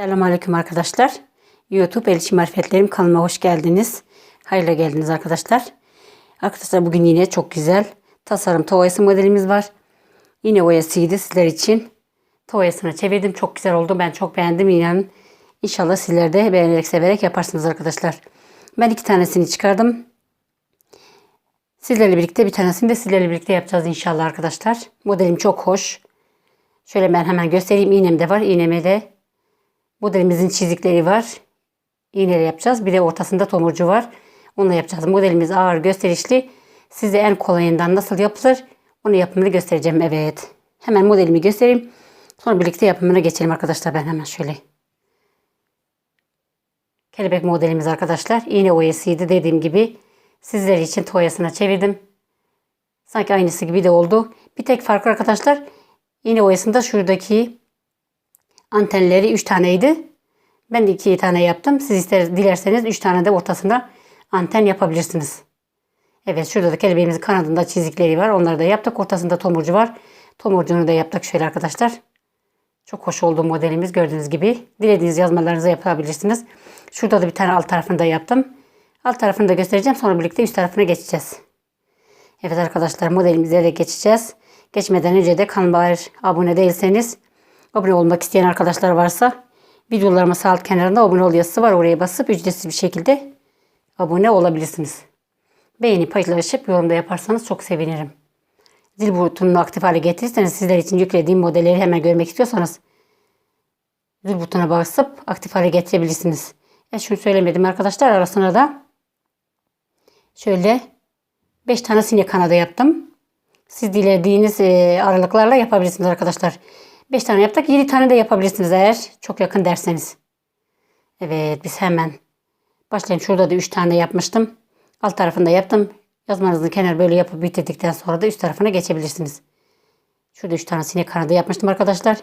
Selamünaleyküm arkadaşlar. YouTube El İşi Marifetlerim kanalıma hoş geldiniz. Hayırlı geldiniz arkadaşlar. Arkadaşlar bugün yine çok güzel tasarım tovayası modelimiz var. Yine oyasıydı sizler için. Tovayasına çevirdim. Çok güzel oldu. Ben çok beğendim. İnanın İnşallah sizler de beğenerek severek yaparsınız arkadaşlar. Ben iki tanesini çıkardım. Sizlerle birlikte bir tanesini de sizlerle birlikte yapacağız inşallah arkadaşlar. Modelim çok hoş. Şöyle ben hemen göstereyim. İğnem de var. İğneme de modelimizin çizikleri var. İğneyle yapacağız. Bir de ortasında tomurcu var. Onunla yapacağız. Modelimiz ağır gösterişli. Size en kolayından nasıl yapılır onu yapımını göstereceğim. Evet. Hemen modelimi göstereyim. Sonra birlikte yapımına geçelim arkadaşlar. Ben hemen şöyle. Kelebek modelimiz arkadaşlar. İğne oyasıydı dediğim gibi. Sizler için toyasına çevirdim. Sanki aynısı gibi de oldu. Bir tek farkı arkadaşlar iğne oyasında şuradaki antenleri 3 taneydi. Ben de 2 tane yaptım. Siz ister, dilerseniz 3 tane de ortasında anten yapabilirsiniz. Evet şurada da kelebeğimizin kanadında çizikleri var. Onları da yaptık. Ortasında tomurcu var. Tomurcunu da yaptık şöyle arkadaşlar. Çok hoş oldu modelimiz gördüğünüz gibi. Dilediğiniz yazmalarınızı yapabilirsiniz. Şurada da bir tane alt tarafını da yaptım. Alt tarafını da göstereceğim. Sonra birlikte üst tarafına geçeceğiz. Evet arkadaşlar modelimize de geçeceğiz. Geçmeden önce de kanalıma abone değilseniz abone olmak isteyen arkadaşlar varsa videolarıma sağ kenarında abone ol yazısı var. Oraya basıp ücretsiz bir şekilde abone olabilirsiniz. Beğeni paylaşıp yorumda yaparsanız çok sevinirim. Zil butonunu aktif hale getirirseniz sizler için yüklediğim modelleri hemen görmek istiyorsanız zil butonuna basıp aktif hale getirebilirsiniz. E şunu söylemedim arkadaşlar arasına da şöyle 5 tane sinek kanadı yaptım. Siz dilediğiniz e, aralıklarla yapabilirsiniz arkadaşlar. 5 tane yaptık. 7 tane de yapabilirsiniz eğer çok yakın derseniz. Evet biz hemen başlayalım. Şurada da 3 tane yapmıştım. Alt tarafında yaptım. Yazmanızın kenar böyle yapıp bitirdikten sonra da üst tarafına geçebilirsiniz. Şurada 3 tane sinek kanadı yapmıştım arkadaşlar.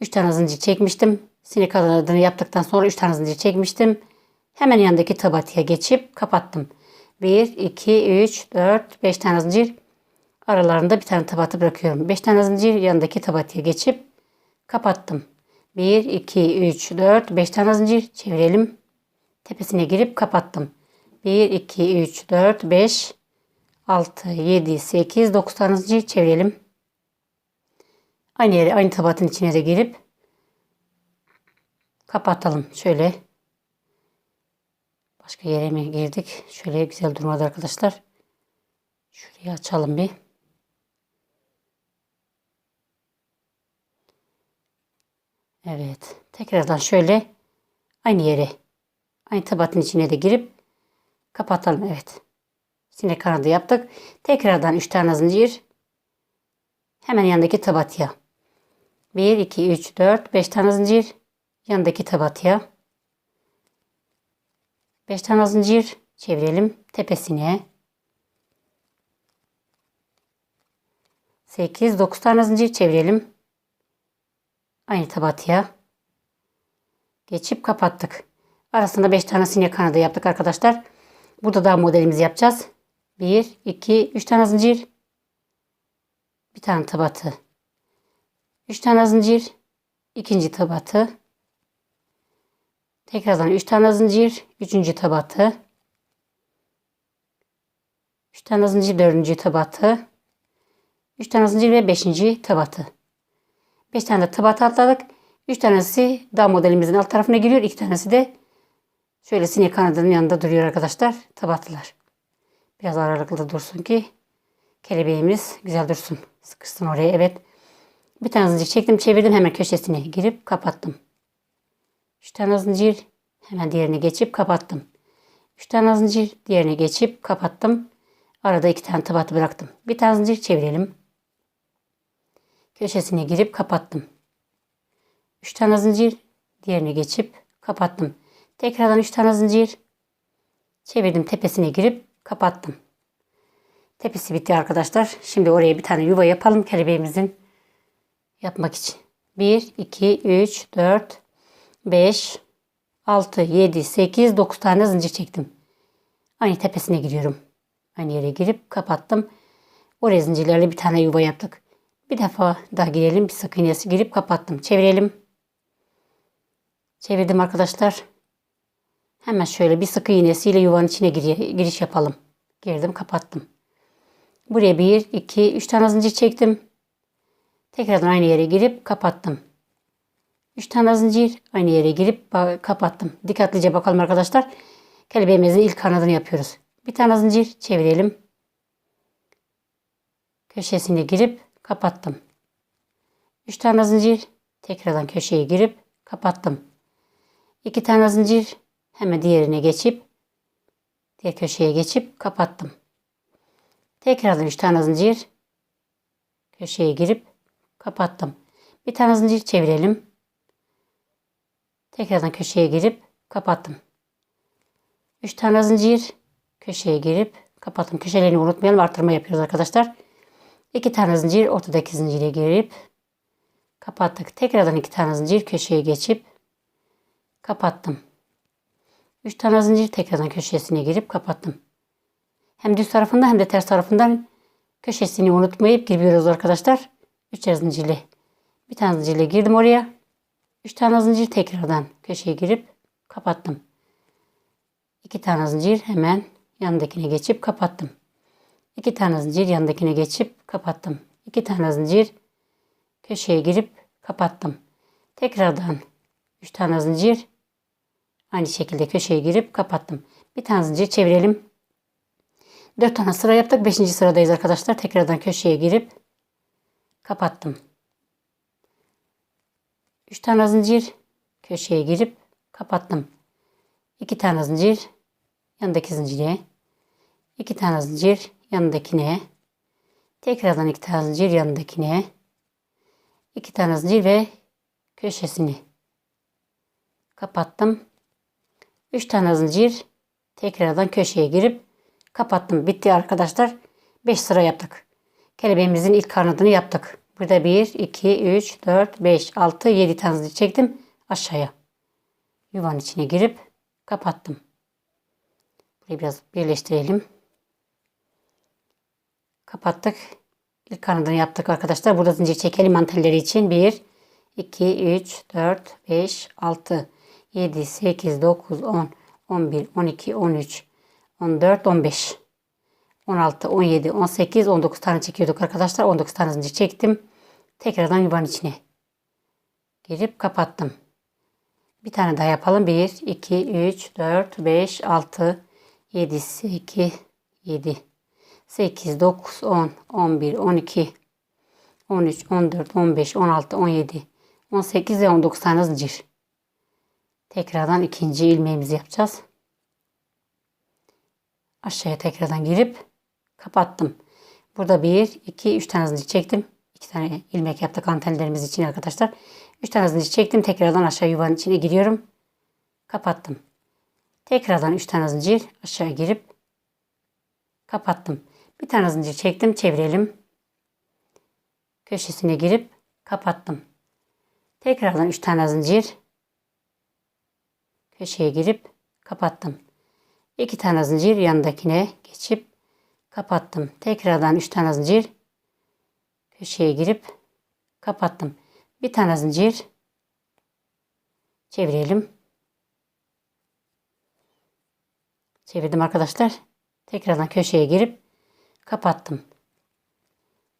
3 tane zincir çekmiştim. Sinek kanadını yaptıktan sonra 3 tane zincir çekmiştim. Hemen yanındaki tabatıya geçip kapattım. 1, 2, 3, 4, 5 tane zincir. Aralarında bir tane tabatı bırakıyorum. 5 tane zincir yanındaki tabatıya geçip kapattım. 1, 2, 3, 4, 5 tane zincir çevirelim. Tepesine girip kapattım. 1, 2, 3, 4, 5, 6, 7, 8, 9 tane zincir çevirelim. Aynı yere, aynı tabatın içine de girip kapatalım. Şöyle başka yere mi girdik? Şöyle güzel durmadı arkadaşlar. Şurayı açalım bir. Evet. Tekrardan şöyle aynı yere aynı tabatın içine de girip kapatalım. Evet. Sinek kanadı yaptık. Tekrardan 3 tane zincir. Hemen yanındaki tabatıya. 1, 2, 3, 4, 5 tane zincir. Yanındaki tabatıya. 5 tane zincir çevirelim tepesine. 8, 9 tane zincir çevirelim. Aynı tabatıya. Geçip kapattık. Arasında 5 tane sinek kanadı yaptık arkadaşlar. Burada da modelimizi yapacağız. 1, 2, 3 tane zincir. Bir tane tabatı. 3 tane zincir. ikinci tabatı. Tekrardan 3 tane zincir. Üçüncü tabatı. 3 tane zincir. Dördüncü tabatı. 3 tane zincir ve 5. tabatı. 5 tane tabat atladık. 3 tanesi daha modelimizin alt tarafına giriyor. 2 tanesi de şöyle sinek kanadının yanında duruyor arkadaşlar. Tabatlar. Biraz aralıklı dursun ki kelebeğimiz güzel dursun. Sıkışsın oraya. Evet. Bir tane zincir çektim. Çevirdim. Hemen köşesine girip kapattım. 3 tane zincir. Hemen diğerine geçip kapattım. 3 tane zincir. Diğerine geçip kapattım. Arada 2 tane tabatı bıraktım. Bir tane zincir çevirelim. Köşesine girip kapattım. 3 tane zincir. Diğerine geçip kapattım. Tekrardan 3 tane zincir. Çevirdim tepesine girip kapattım. Tepesi bitti arkadaşlar. Şimdi oraya bir tane yuva yapalım kelebeğimizin yapmak için. 1, 2, 3, 4, 5, 6, 7, 8, 9 tane zincir çektim. Aynı tepesine giriyorum. Aynı yere girip kapattım. Oraya zincirlerle bir tane yuva yaptık. Bir defa daha girelim. Bir sık iğnesi girip kapattım. Çevirelim. Çevirdim arkadaşlar. Hemen şöyle bir sık iğnesiyle yuvanın içine gir- giriş yapalım. Girdim kapattım. Buraya 1, 2, 3 tane zincir çektim. Tekrardan aynı yere girip kapattım. 3 tane zincir aynı yere girip kapattım. Dikkatlice bakalım arkadaşlar. Kelebeğimizin ilk kanadını yapıyoruz. Bir tane zincir çevirelim. Köşesine girip kapattım. 3 tane zincir tekrardan köşeye girip kapattım. 2 tane zincir hemen diğerine geçip diğer köşeye geçip kapattım. Tekrardan 3 tane zincir köşeye girip kapattım. Bir tane zincir çevirelim. Tekrardan köşeye girip kapattım. 3 tane zincir köşeye girip kapattım. Köşelerini unutmayalım. Artırma yapıyoruz arkadaşlar. 2 tane zincir ortadaki zincire girip kapattık. Tekrardan 2 tane zincir köşeye geçip kapattım. 3 tane zincir tekrardan köşesine girip kapattım. Hem düz tarafından hem de ters tarafından köşesini unutmayıp giriyoruz arkadaşlar. 3 zincirli. Bir tane zincirle girdim oraya. 3 tane zincir tekrardan köşeye girip kapattım. 2 tane zincir hemen yanındakine geçip kapattım. 2 tane zincir yanındakine geçip kapattım. 2 tane zincir köşeye girip kapattım. Tekrardan 3 tane zincir aynı şekilde köşeye girip kapattım. Bir tane zincir çevirelim. 4 tane sıra yaptık. 5. sıradayız arkadaşlar. Tekrardan köşeye girip kapattım. 3 tane zincir köşeye girip kapattım. 2 tane zincir yanındaki zincire. 2 tane zincir yanındakine. Tekrardan 2 tane zincir yanındakine. 2 tane zincir ve köşesini kapattım. 3 tane zincir tekrardan köşeye girip kapattım. Bitti arkadaşlar. 5 sıra yaptık. Kelebeğimizin ilk kanadını yaptık. Burada 1, 2, 3, 4, 5, 6, 7 tane zincir çektim aşağıya. Yuvanın içine girip kapattım. Burayı biraz birleştirelim. Kapattık. İlk kanadını yaptık arkadaşlar. Burada zincir çekelim mantelleri için. 1, 2, 3, 4, 5, 6, 7, 8, 9, 10, 11, 12, 13, 14, 15, 16, 17, 18, 19 tane çekiyorduk arkadaşlar. 19 tane zincir çektim. Tekrardan yuvanın içine girip kapattım. Bir tane daha yapalım. 1, 2, 3, 4, 5, 6, 7, 8, 7, 8, 9, 10, 11, 12, 13, 14, 15, 16, 17, 18 ve 19 tane zincir. Tekrardan ikinci ilmeğimizi yapacağız. Aşağıya tekrardan girip kapattım. Burada 1, 2, 3 tane zincir çektim. 2 tane ilmek yaptık antenlerimiz için arkadaşlar. 3 tane zincir çektim. Tekrardan aşağı yuvanın içine giriyorum. Kapattım. Tekrardan 3 tane zincir aşağı girip kapattım. Bir tane zincir çektim. Çevirelim. Köşesine girip kapattım. Tekrardan 3 tane zincir köşeye girip kapattım. 2 tane zincir yanındakine geçip kapattım. Tekrardan 3 tane zincir köşeye girip kapattım. Bir tane zincir çevirelim. Çevirdim arkadaşlar. Tekrardan köşeye girip kapattım.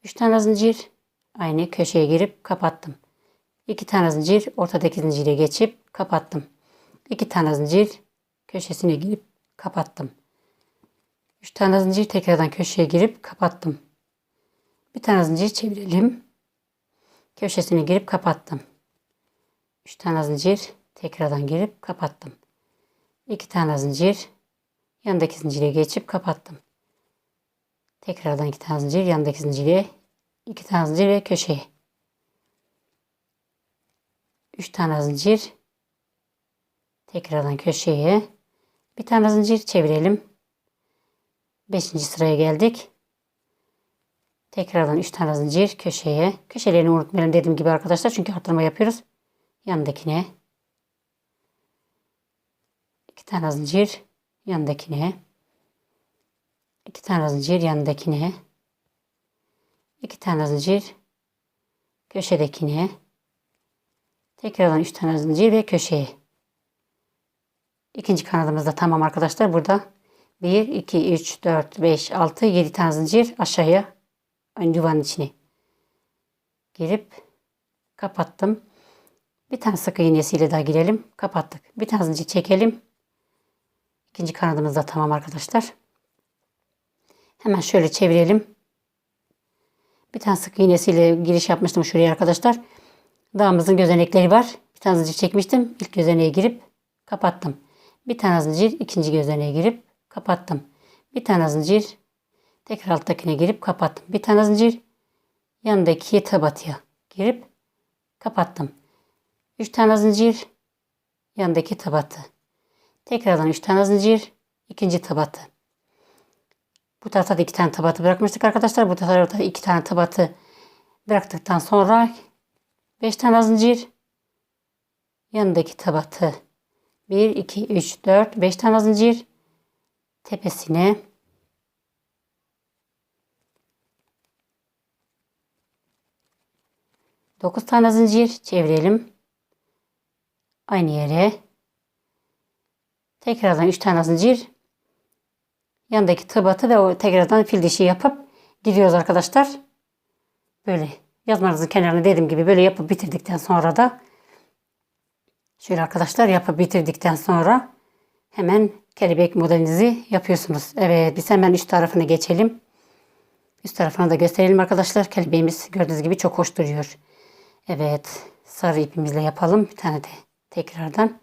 3 tane zincir aynı köşeye girip kapattım. 2 tane zincir ortadaki zincire geçip kapattım. 2 tane zincir köşesine girip kapattım. 3 tane zincir tekrardan köşeye girip kapattım. Bir tane zincir çevirelim. Köşesine girip kapattım. 3 tane zincir tekrardan girip kapattım. 2 tane zincir yanındaki zincire geçip kapattım. Tekrardan 2 tane zincir yanındaki zincire 2 tane zincir ve köşeye. 3 tane zincir tekrardan köşeye bir tane zincir çevirelim. 5. sıraya geldik. Tekrardan 3 tane zincir köşeye. Köşelerini unutmayalım dediğim gibi arkadaşlar. Çünkü artırma yapıyoruz. Yanındakine. 2 tane zincir yanındakine. 2 tane zincir yanındakine. 2 tane zincir köşedekine. Tekrardan 3 tane zincir ve köşeye. İkinci kanadımız da tamam arkadaşlar. Burada 1, 2, 3, 4, 5, 6, 7 tane zincir aşağıya aynı yuvanın içine girip kapattım. Bir tane sık iğnesiyle daha girelim. Kapattık. Bir tane zincir çekelim. İkinci kanadımız da tamam arkadaşlar. Hemen şöyle çevirelim. Bir tane sık iğnesiyle giriş yapmıştım şuraya arkadaşlar. Dağımızın gözenekleri var. Bir tane zincir çekmiştim. İlk gözeneğe girip kapattım. Bir tane zincir ikinci gözeneğe girip kapattım. Bir tane zincir tekrar alttakine girip kapattım. Bir tane zincir yanındaki tabatıya girip kapattım. 3 tane zincir yanındaki tabatı. Tekrardan 3 tane zincir ikinci tabatı. Bu tarafta da 2 tane tabatı bırakmıştık arkadaşlar. Bu tarafta 2 tane tabatı bıraktıktan sonra 5 tane zincir yanındaki tabatı. 1, 2, 3, 4, 5 tane zincir tepesine Dokuz tane zincir çevirelim. Aynı yere. Tekrardan üç tane zincir. Yanındaki tıbatı ve o tekrardan fil dişi yapıp gidiyoruz arkadaşlar. Böyle yazmanızın kenarına dediğim gibi böyle yapıp bitirdikten sonra da şöyle arkadaşlar yapıp bitirdikten sonra hemen kelebek modelinizi yapıyorsunuz. Evet biz hemen üst tarafına geçelim. Üst tarafını da gösterelim arkadaşlar. Kelebeğimiz gördüğünüz gibi çok hoş duruyor. Evet sarı ipimizle yapalım. Bir tane de tekrardan.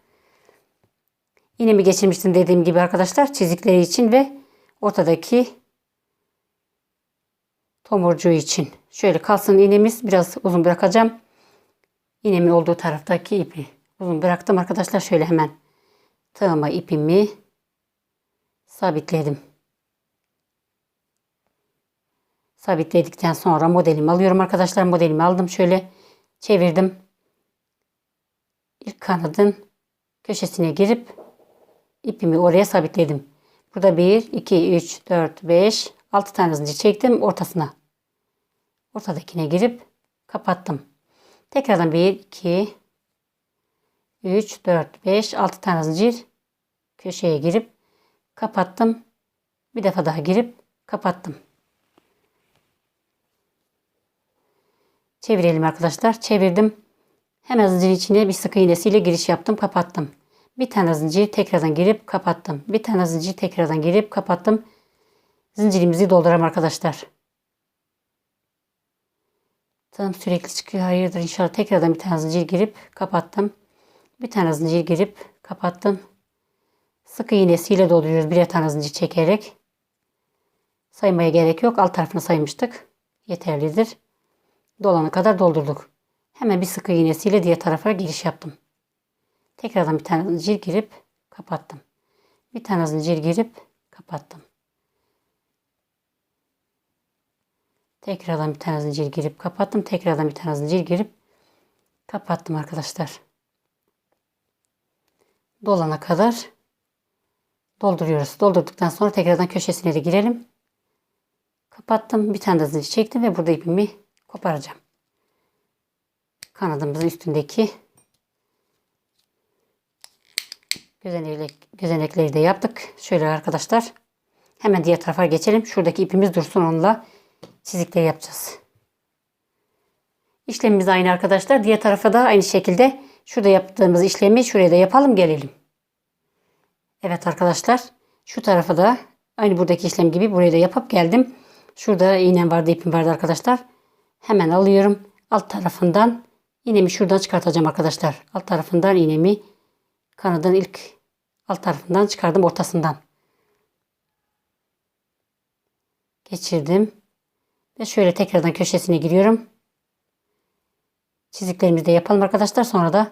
İğnemi geçirmiştim dediğim gibi arkadaşlar çizikleri için ve ortadaki tomurcuğu için. Şöyle kalsın iğnemiz biraz uzun bırakacağım. İğnemin olduğu taraftaki ipi uzun bıraktım arkadaşlar. Şöyle hemen tığıma ipimi sabitledim. Sabitledikten sonra modelimi alıyorum arkadaşlar. Modelimi aldım şöyle çevirdim. İlk kanadın köşesine girip ipimi oraya sabitledim. Burada 1, 2, 3, 4, 5, 6 tane zincir çektim ortasına. Ortadakine girip kapattım. Tekrardan 1, 2, 3, 4, 5, 6 tane zincir köşeye girip kapattım. Bir defa daha girip kapattım. Çevirelim arkadaşlar. Çevirdim. Hemen zincirin içine bir sık iğnesiyle giriş yaptım. Kapattım. Bir tane zincir tekrardan girip kapattım. Bir tane zincir tekrardan girip kapattım. Zincirimizi dolduralım arkadaşlar. Tamam sürekli çıkıyor. Hayırdır inşallah. Tekrardan bir tane zincir girip kapattım. Bir tane zincir girip kapattım. Sık iğnesiyle dolduruyoruz. Bir tane zincir çekerek. Saymaya gerek yok. Alt tarafını saymıştık. Yeterlidir. Dolana kadar doldurduk. Hemen bir sık iğnesiyle diğer tarafa giriş yaptım. Tekrardan bir tane zincir girip kapattım. Bir tane zincir girip kapattım. Tekrardan bir tane zincir girip kapattım. Tekrardan bir tane zincir girip kapattım arkadaşlar. Dolana kadar dolduruyoruz. Doldurduktan sonra tekrardan köşesine de girelim. Kapattım. Bir tane de zincir çektim ve burada ipimi koparacağım. Kanadımızın üstündeki gözenek, gözenekleri de yaptık. Şöyle arkadaşlar. Hemen diğer tarafa geçelim. Şuradaki ipimiz dursun onunla çizikleri yapacağız. İşlemimiz aynı arkadaşlar. Diğer tarafa da aynı şekilde şurada yaptığımız işlemi şuraya da yapalım gelelim. Evet arkadaşlar. Şu tarafa da aynı buradaki işlem gibi buraya da yapıp geldim. Şurada iğnem vardı ipim vardı arkadaşlar. Hemen alıyorum. Alt tarafından iğnemi şuradan çıkartacağım arkadaşlar. Alt tarafından iğnemi kanadın ilk alt tarafından çıkardım ortasından. Geçirdim. Ve şöyle tekrardan köşesine giriyorum. Çiziklerimizi de yapalım arkadaşlar. Sonra da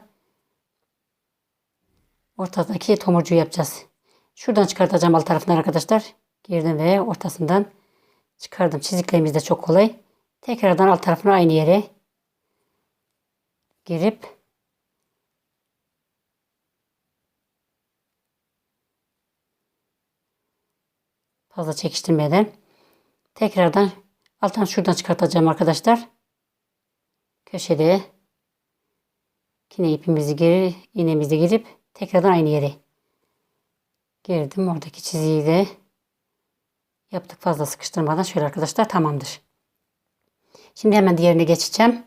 ortadaki tomurcuğu yapacağız. Şuradan çıkartacağım alt tarafından arkadaşlar. Girdim ve ortasından çıkardım. Çiziklerimiz de çok kolay. Tekrardan alt tarafına aynı yere girip fazla çekiştirmeden tekrardan alttan şuradan çıkartacağım arkadaşlar. Köşede yine ipimizi geri iğnemizi girip tekrardan aynı yere Girdim. Oradaki çizgiyi de yaptık fazla sıkıştırmadan. Şöyle arkadaşlar tamamdır. Şimdi hemen diğerine geçeceğim.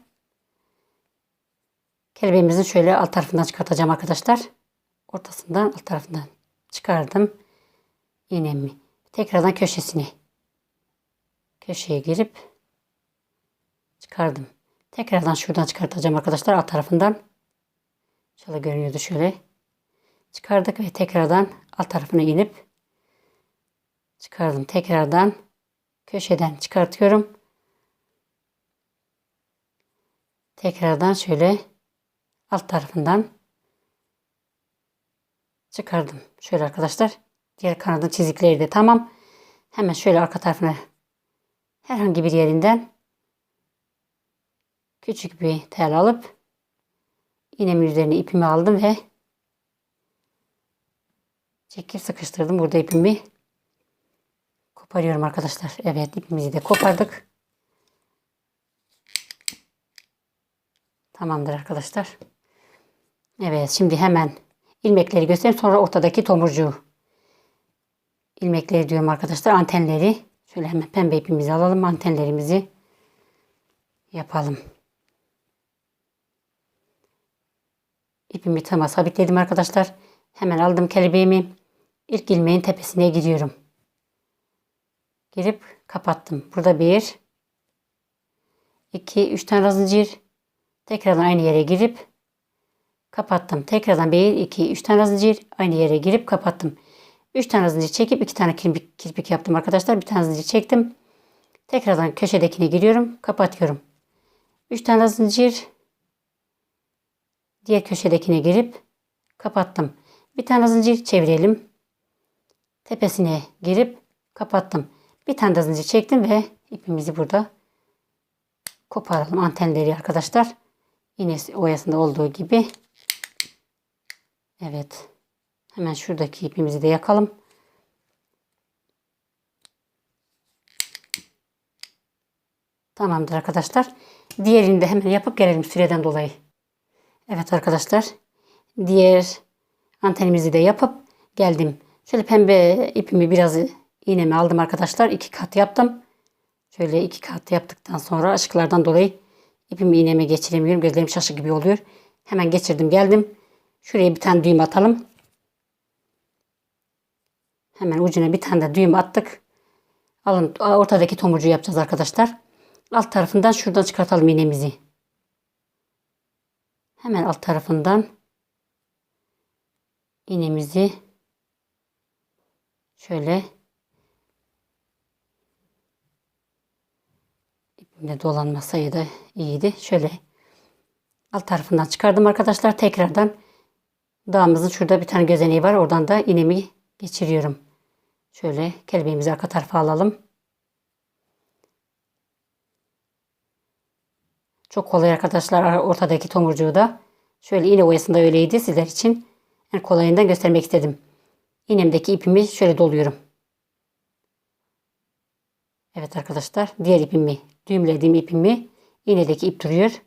Kelebeğimizin şöyle alt tarafından çıkartacağım arkadaşlar. Ortasından alt tarafından çıkardım. İğnemi. Tekrardan köşesini. Köşeye girip çıkardım. Tekrardan şuradan çıkartacağım arkadaşlar alt tarafından. Şöyle görünüyordu şöyle. Çıkardık ve tekrardan alt tarafına inip çıkardım. Tekrardan köşeden çıkartıyorum. Tekrardan şöyle alt tarafından çıkardım. Şöyle arkadaşlar. Diğer kanadın çizikleri de tamam. Hemen şöyle arka tarafına herhangi bir yerinden küçük bir tel alıp iğnemin üzerine ipimi aldım ve çekip sıkıştırdım. Burada ipimi koparıyorum arkadaşlar. Evet ipimizi de kopardık. Tamamdır arkadaşlar. Evet şimdi hemen ilmekleri göstereyim. Sonra ortadaki tomurcuğu. İlmekleri diyorum arkadaşlar. Antenleri. Şöyle hemen pembe ipimizi alalım. Antenlerimizi yapalım. İpimi tama sabitledim arkadaşlar. Hemen aldım kelebeğimi. İlk ilmeğin tepesine giriyorum. Girip kapattım. Burada bir, iki, üç tane zincir. Tekrardan aynı yere girip kapattım. Tekrardan bir, iki, üç tane zincir. Aynı yere girip kapattım. Üç tane zincir çekip iki tane kirpik, kirpik yaptım arkadaşlar. Bir tane zincir çektim. Tekrardan köşedekine giriyorum. Kapatıyorum. Üç tane zincir. Diğer köşedekine girip kapattım. Bir tane zincir çevirelim. Tepesine girip kapattım. Bir tane zincir çektim ve ipimizi burada koparalım antenleri arkadaşlar. Yine oyasında olduğu gibi. Evet. Hemen şuradaki ipimizi de yakalım. Tamamdır arkadaşlar. Diğerini de hemen yapıp gelelim süreden dolayı. Evet arkadaşlar. Diğer antenimizi de yapıp geldim. Şöyle pembe ipimi biraz iğnemi aldım arkadaşlar. iki kat yaptım. Şöyle iki kat yaptıktan sonra ışıklardan dolayı ipimi iğneme geçiremiyorum. Gözlerim şaşı gibi oluyor. Hemen geçirdim geldim. Şuraya bir tane düğüm atalım. Hemen ucuna bir tane de düğüm attık. Alın ortadaki tomurcuğu yapacağız arkadaşlar. Alt tarafından şuradan çıkartalım iğnemizi. Hemen alt tarafından iğnemizi şöyle ipimle dolanmasaydı iyiydi. Şöyle alt tarafından çıkardım arkadaşlar. Tekrardan dağımızın şurada bir tane gözeneği var. Oradan da iğnemi geçiriyorum. Şöyle kelebeğimizi arka tarafa alalım. Çok kolay arkadaşlar ortadaki tomurcuğu da. Şöyle iğne oyasında öyleydi sizler için. En kolayından göstermek istedim. İğnemdeki ipimi şöyle doluyorum. Evet arkadaşlar diğer ipimi düğümlediğim ipimi iğnedeki ip duruyor.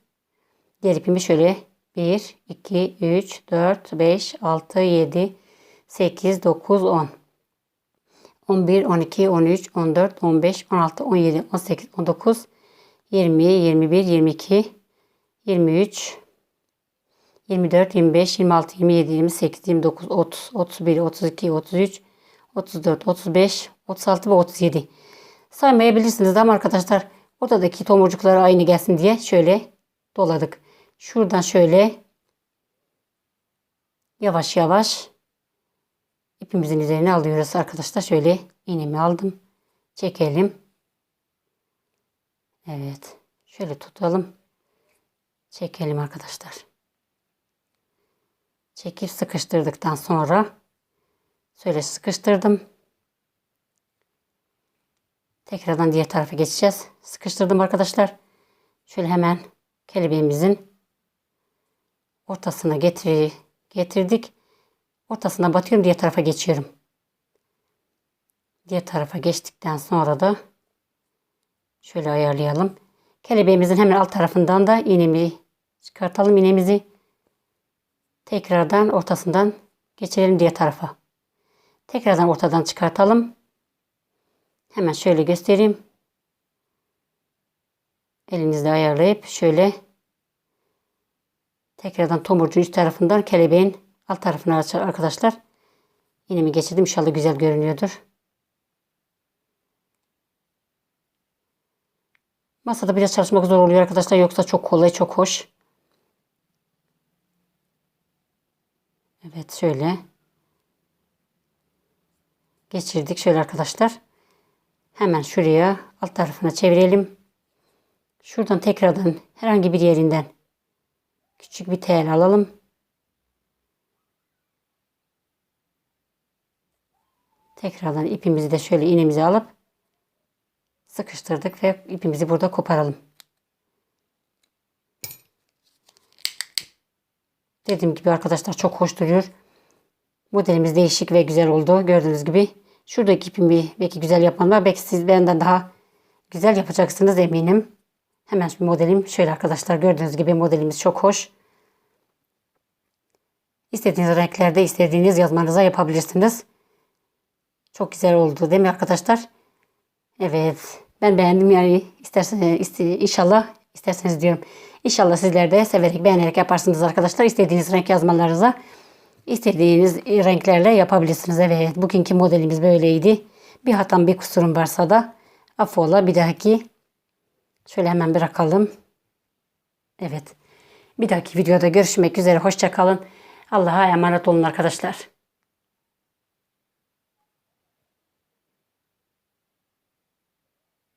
Diğer ipimi şöyle 1, 2, 3, 4, 5, 6, 7, 8, 9, 10. 11, 12, 13, 14, 15, 16, 17, 18, 19, 20, 21, 22, 23, 24, 25, 26, 27, 28, 29, 30, 31, 32, 33, 34, 35, 36 ve 37. Saymayabilirsiniz ama arkadaşlar ortadaki tomurcuklar aynı gelsin diye şöyle doladık. Şuradan şöyle yavaş yavaş ipimizin üzerine alıyoruz arkadaşlar. Şöyle iğnemi aldım. Çekelim. Evet. Şöyle tutalım. Çekelim arkadaşlar. Çekip sıkıştırdıktan sonra şöyle sıkıştırdım. Tekrardan diğer tarafa geçeceğiz. Sıkıştırdım arkadaşlar. Şöyle hemen kelebeğimizin ortasına getir getirdik. Ortasına batıyorum diğer tarafa geçiyorum. Diğer tarafa geçtikten sonra da şöyle ayarlayalım. Kelebeğimizin hemen alt tarafından da iğnemi çıkartalım iğnemizi. Tekrardan ortasından geçirelim diğer tarafa. Tekrardan ortadan çıkartalım. Hemen şöyle göstereyim. Elinizle ayarlayıp şöyle tekrardan tomurcuğun üst tarafından kelebeğin alt tarafına açar arkadaşlar. İğnemi geçirdim. İnşallah güzel görünüyordur. Masada biraz çalışmak zor oluyor arkadaşlar. Yoksa çok kolay, çok hoş. Evet şöyle. Geçirdik şöyle arkadaşlar. Hemen şuraya alt tarafına çevirelim. Şuradan tekrardan herhangi bir yerinden küçük bir tel alalım. Tekrardan ipimizi de şöyle iğnemizi alıp sıkıştırdık ve ipimizi burada koparalım. Dediğim gibi arkadaşlar çok hoş duruyor. Modelimiz değişik ve güzel oldu. Gördüğünüz gibi. Şuradaki ipimi belki güzel yapanlar belki siz benden daha güzel yapacaksınız eminim. Hemen şu modelim şöyle arkadaşlar gördüğünüz gibi modelimiz çok hoş. İstediğiniz renklerde istediğiniz yazmanıza yapabilirsiniz. Çok güzel oldu değil mi arkadaşlar? Evet. Ben beğendim yani isterseniz iste, inşallah isterseniz diyorum. İnşallah sizler de severek beğenerek yaparsınız arkadaşlar. İstediğiniz renk yazmalarınıza istediğiniz renklerle yapabilirsiniz. Evet bugünkü modelimiz böyleydi. Bir hatam bir kusurum varsa da affola bir dahaki şöyle hemen bırakalım. Evet. Bir dahaki videoda görüşmek üzere. Hoşçakalın. Allah'a emanet olun arkadaşlar.